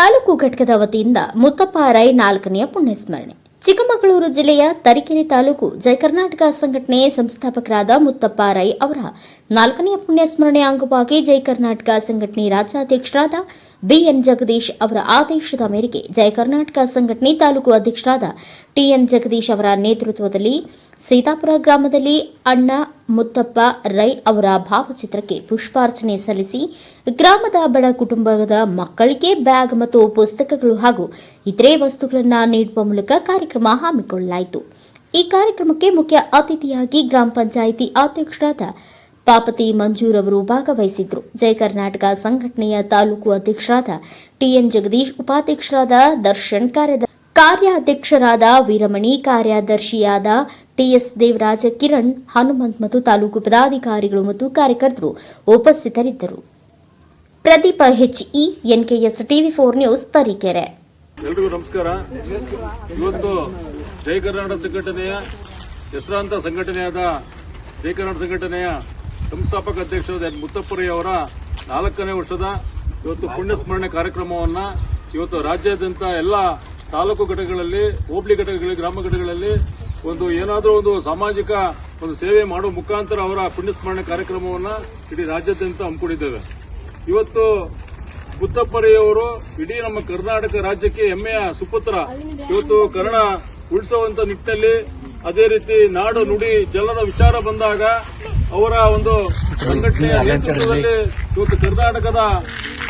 ತಾಲೂಕು ಘಟಕದ ವತಿಯಿಂದ ಮುತ್ತಪ್ಪ ರೈ ನಾಲ್ಕನೆಯ ಪುಣ್ಯಸ್ಮರಣೆ. ಚಿಕ್ಕಮಗಳೂರು ಜಿಲ್ಲೆಯ ತರೀಕೆರೆ ತಾಲೂಕು ಜಯ ಕರ್ನಾಟಕ ಸಂಘಟನೆ ಸಂಸ್ಥಾಪಕರಾದ ಮುತ್ತಪ್ಪ ರೈ ಅವರ ನಾಲ್ಕನೆಯ ಪುಣ್ಯಸ್ಮರಣೆ ಅಂಗವಾಗಿ ಜೈ ಕರ್ನಾಟಕ ಸಂಘಟನೆ ರಾಜ್ಯಾಧ್ಯಕ್ಷರಾದ ಬಿಎನ್ ಜಗದೀಶ್ ಅವರ ಆದೇಶದ ಮೇರೆಗೆ ಜಯ ಕರ್ನಾಟಕ ಸಂಘಟನೆ ತಾಲೂಕು ಅಧ್ಯಕ್ಷರಾದ ಟಿಎನ್ ಜಗದೀಶ್ ಅವರ ನೇತೃತ್ವದಲ್ಲಿ ಸೀತಾಪುರ ಗ್ರಾಮದಲ್ಲಿ ಅಣ್ಣ ಮುತ್ತಪ್ಪ ರೈ ಅವರ ಭಾವಚಿತ್ರಕ್ಕೆ ಪುಷ್ಪಾರ್ಚನೆ ಸಲ್ಲಿಸಿ ಗ್ರಾಮದ ಬಡ ಕುಟುಂಬದ ಮಕ್ಕಳಿಗೆ ಬ್ಯಾಗ್ ಮತ್ತು ಪುಸ್ತಕಗಳು ಹಾಗೂ ಇತರೆ ವಸ್ತುಗಳನ್ನು ನೀಡುವ ಮೂಲಕ ಕಾರ್ಯಕ್ರಮ ಹಮ್ಮಿಕೊಳ್ಳಲಾಯಿತು. ಈ ಕಾರ್ಯಕ್ರಮಕ್ಕೆ ಮುಖ್ಯ ಅತಿಥಿಯಾಗಿ ಗ್ರಾಮ ಪಂಚಾಯಿತಿ ಅಧ್ಯಕ್ಷರಾದ ಪಾಪತಿ ಮಂಜೂರ್ ಅವರು ಭಾಗವಹಿಸಿದ್ರು. ಜಯ ಕರ್ನಾಟಕ ಸಂಘಟನೆಯ ತಾಲೂಕು ಅಧ್ಯಕ್ಷರಾದ ಟಿಎನ್ ಜಗದೀಶ್, ಉಪಾಧ್ಯಕ್ಷರಾದ ದರ್ಶನ್, ಕಾರ್ಯದ ಕಾರ್ಯಾಧ್ಯಕ್ಷರಾದ ವೀರಮಣಿ, ಕಾರ್ಯದರ್ಶಿಯಾದ ಟಿಎಸ್ ದೇವರಾಜ ಕಿರಣ್, ಹನುಮಂತ್ ಮತ್ತು ತಾಲೂಕು ಪದಾಧಿಕಾರಿಗಳು ಮತ್ತು ಕಾರ್ಯಕರ್ತರು ಉಪಸ್ಥಿತರಿದ್ದರು. Pradeep HE, NKS TV four news Tarikere. ಎಲ್ರಿಗೂ ನಮಸ್ಕಾರ. ಇವತ್ತು ಜಯ ಕರ್ನಾಟಕ ಸಂಘಟನೆಯ, ಹೆಸರಾಂತ ಸಂಘಟನೆಯಾದ ಜಯ ಕರ್ನಾಟಕ ಸಂಘಟನೆಯ ಸಂಸ್ಥಾಪಕ ಅಧ್ಯಕ್ಷರಾದ ಎನ್ ಮುತ್ತಪ್ಪರೈ ಅವರ ನಾಲ್ಕನೇ ವರ್ಷದ ಇವತ್ತು ಪುಣ್ಯಸ್ಮರಣೆ ಕಾರ್ಯಕ್ರಮವನ್ನ ಇವತ್ತು ರಾಜ್ಯಾದ್ಯಂತ ಎಲ್ಲ ತಾಲೂಕು ಘಟಕಗಳಲ್ಲಿ, ಹೋಬಳಿ ಘಟಕಗಳಲ್ಲಿ, ಗ್ರಾಮ ಘಟಕಗಳಲ್ಲಿ ಒಂದು ಏನಾದರೂ ಒಂದು ಸಾಮಾಜಿಕ ಒಂದು ಸೇವೆ ಮಾಡುವ ಮುಖಾಂತರ ಅವರ ಪುಣ್ಯಸ್ಮರಣೆ ಕಾರ್ಯಕ್ರಮವನ್ನು ಇಡೀ ರಾಜ್ಯಾದ್ಯಂತ ಹಮ್ಮಿಕೊಂಡಿದ್ದೇವೆ. ಇವತ್ತು ಬುದ್ಧಪ್ಪರೆಯವರು ಇಡೀ ನಮ್ಮ ಕರ್ನಾಟಕ ರಾಜ್ಯಕ್ಕೆ ಹೆಮ್ಮೆಯ ಸುಪುತ್ರ. ಇವತ್ತು ಕನ್ನಡ ಉಳಿಸುವಂತ ನಿಟ್ಟಿನಲ್ಲಿ ಅದೇ ರೀತಿ ನಾಡು ನುಡಿ ಜಲದ ವಿಚಾರ ಬಂದಾಗ ಅವರ ಒಂದು ಸಂಘಟನೆಯ ನೇತೃತ್ವದಲ್ಲಿ ಇವತ್ತು ಕರ್ನಾಟಕದ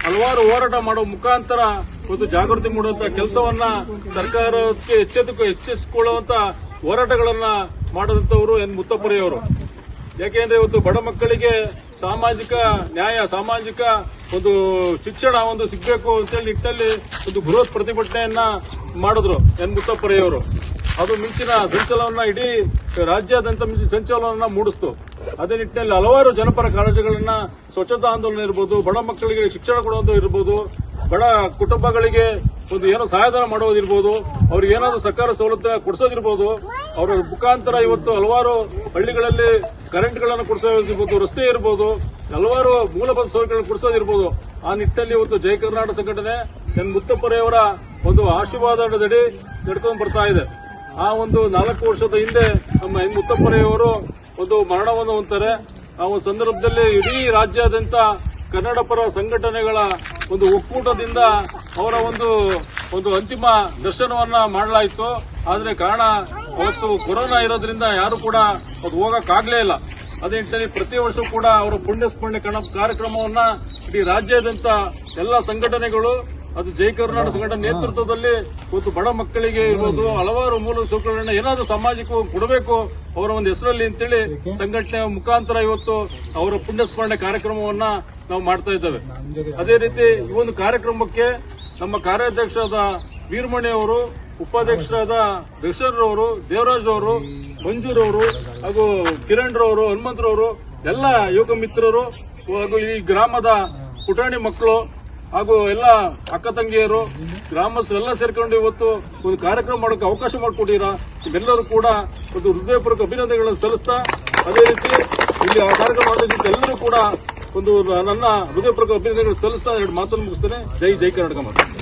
ಹಲವಾರು ಹೋರಾಟ ಮಾಡುವ ಮುಖಾಂತರ ಇವತ್ತು ಜಾಗೃತಿ ಮೂಡುವಂತ ಕೆಲಸವನ್ನ ಸರ್ಕಾರಕ್ಕೆ ಎಚ್ಚೆತ್ತು ಎಚ್ಚರಿಸಿಕೊಳ್ಳುವಂತ ಹೋರಾಟಗಳನ್ನ ಮಾಡಿದಂತವರು ಎನ್ ಮುತ್ತಪ್ಪರೆಯವರು. ಯಾಕೆಂದ್ರೆ ಇವತ್ತು ಬಡ ಮಕ್ಕಳಿಗೆ ಸಾಮಾಜಿಕ ನ್ಯಾಯ, ಸಾಮಾಜಿಕ ಒಂದು ಶಿಕ್ಷಣ ಒಂದು ಸಿಗಬೇಕು ಅಂತೇಳಿ ನಿಟ್ಟಿನಲ್ಲಿ ಒಂದು ಬೃಹತ್ ಪ್ರತಿಭಟನೆಯನ್ನ ಮಾಡಿದ್ರು ಎನ್ ಮುತ್ತಪ್ಪರೆಯವರು. ಅದು ಮಿಂಚಿನ ಸಂಚಲನ ಇಡೀ ರಾಜ್ಯಾದ್ಯಂತ ಮಿಂಚಿನ ಸಂಚಲನ ಮೂಡಿಸ್ತು. ಅದೇ ನಿಟ್ಟಿನಲ್ಲಿ ಹಲವಾರು ಜನಪರ ಕಾಳಜಿಗಳನ್ನ ಸ್ವಚ್ಛತಾ ಆಂದೋಲನ ಇರ್ಬೋದು, ಬಡ ಮಕ್ಕಳಿಗೆ ಶಿಕ್ಷಣ ಕೊಡುವಂತ ಇರ್ಬೋದು, ಬಡ ಕುಟುಂಬಗಳಿಗೆ ಒಂದು ಏನೋ ಸಹಾಯಧನ ಮಾಡೋದಿರ್ಬೋದು, ಅವ್ರಿಗೆ ಏನಾದರೂ ಸರ್ಕಾರ ಸವಲತ್ತು ಕೊಡಿಸೋದಿರ್ಬೋದು, ಅವರ ಮುಖಾಂತರ ಇವತ್ತು ಹಲವಾರು ಹಳ್ಳಿಗಳಲ್ಲಿ ಕರೆಂಟ್ಗಳನ್ನು ಕೊಡಿಸೋದಿರ್ಬೋದು, ರಸ್ತೆ ಇರ್ಬೋದು, ಹಲವಾರು ಮೂಲಭೂತ ಸೌಕರ್ಯಗಳನ್ನು ಕೊಡಿಸೋದಿರ್ಬೋದು, ಆ ನಿಟ್ಟಿನಲ್ಲಿ ಇವತ್ತು ಜಯ ಕರ್ನಾಟಕ ಸಂಘಟನೆ ಎನ್ ಮುತ್ತಪ್ಪರೆಯವರ ಒಂದು ಆಶೀರ್ವಾದದಡಿ ನಡ್ಕೊಂಡು ಬರ್ತಾ ಇದೆ. ಆ ಒಂದು ನಾಲ್ಕು ವರ್ಷದ ಹಿಂದೆ ನಮ್ಮ ಎನ್ ಮುತ್ತಪ್ಪರೆಯವರು ಒಂದು ಮರಣವನ್ನು ಹೊಂತಾರೆ ಆ ಒಂದು ಸಂದರ್ಭದಲ್ಲಿ ಇಡೀ ರಾಜ್ಯಾದ್ಯಂತ ಕನ್ನಡ ಪರ ಸಂಘಟನೆಗಳ ಒಂದು ಒಕ್ಕೂಟದಿಂದ ಅವರ ಒಂದು ಒಂದು ಅಂತಿಮ ದರ್ಶನವನ್ನ ಮಾಡಲಾಯಿತು. ಆದರೆ ಕಾರಣ, ಅವತ್ತು ಕೊರೋನಾ ಇರೋದ್ರಿಂದ ಯಾರು ಕೂಡ ಅದು ಹೋಗಕ್ಕಾಗಲೇ ಇಲ್ಲ. ಅದೇ ಪ್ರತಿ ವರ್ಷ ಕೂಡ ಅವರ ಪುಣ್ಯ ಸ್ಮರಣೆ ಕಣ, ಕಾರ್ಯಕ್ರಮವನ್ನ ಇಡೀ ರಾಜ್ಯಾದ್ಯಂತ ಎಲ್ಲ ಸಂಘಟನೆಗಳು, ಅದು ಜೈ ಕರ್ನಾಟಕ ಸಂಘಟನೆ ನೇತೃತ್ವದಲ್ಲಿ ಇವತ್ತು ಬಡ ಮಕ್ಕಳಿಗೆ ಇರ್ಬೋದು ಹಲವಾರು ಮೂಲ ಸೌಕರ್ಯಗಳನ್ನ ಏನಾದರೂ ಸಮಾಜಕ್ಕೂ ಕೊಡಬೇಕು ಅವರ ಒಂದು ಹೆಸರಲ್ಲಿ ಅಂತೇಳಿ ಸಂಘಟನೆ ಮುಖಾಂತರ ಇವತ್ತು ಅವರ ಪುಣ್ಯ ಸ್ಮರಣೆ ಕಾರ್ಯಕ್ರಮವನ್ನ ನಾವು ಮಾಡ್ತಾ ಇದ್ದೇವೆ. ಅದೇ ರೀತಿ ಈ ಒಂದು ಕಾರ್ಯಕ್ರಮಕ್ಕೆ ನಮ್ಮ ಕಾರ್ಯಾಧ್ಯಕ್ಷರಾದ ವೀರಮಣಿ ಅವರು, ಉಪಾಧ್ಯಕ್ಷರಾದ ದಕ್ಷರವರು ದೇವರಾಜ್ ಅವರು ಮಂಜೂರವರು ಹಾಗೂ ಕಿರಣ್ ರವರು ಹನುಮಂತರವರು, ಎಲ್ಲ ಯುವಕ ಮಿತ್ರರು ಹಾಗೂ ಈ ಗ್ರಾಮದ ಪುಟಾಣಿ ಮಕ್ಕಳು ಹಾಗೂ ಎಲ್ಲ ಅಕ್ಕ ತಂಗಿಯರು ಗ್ರಾಮಸ್ಥರೆಲ್ಲ ಸೇರ್ಕೊಂಡು ಇವತ್ತು ಒಂದು ಕಾರ್ಯಕ್ರಮ ಮಾಡೋಕೆ ಅವಕಾಶ ಮಾಡಿಕೊಟ್ಟಿರಾ ಇವೆಲ್ಲರೂ ಕೂಡ ಒಂದು ಹೃದಯಪೂರ್ವಕ ಅಭಿನಂದನೆಗಳನ್ನು ಸಲ್ಲಿಸ್ತಾ, ಅದೇ ರೀತಿ ಇಲ್ಲಿ ಆ ಕಾರ್ಯಕ್ರಮ ಎಲ್ಲರೂ ಕೂಡ ಒಂದು ನನ್ನ ಹೃದಯಪೂರ್ವಕ ಅಭಿನಂದನೆಗಳು ಸಲ್ಲಿಸ್ತಾ ಎರಡು ಮಾತನ್ನು ಮುಗಿಸ್ತೇನೆ. ಜೈ ಜೈ ಕರ್ನಾಟಕ ಮಾತು.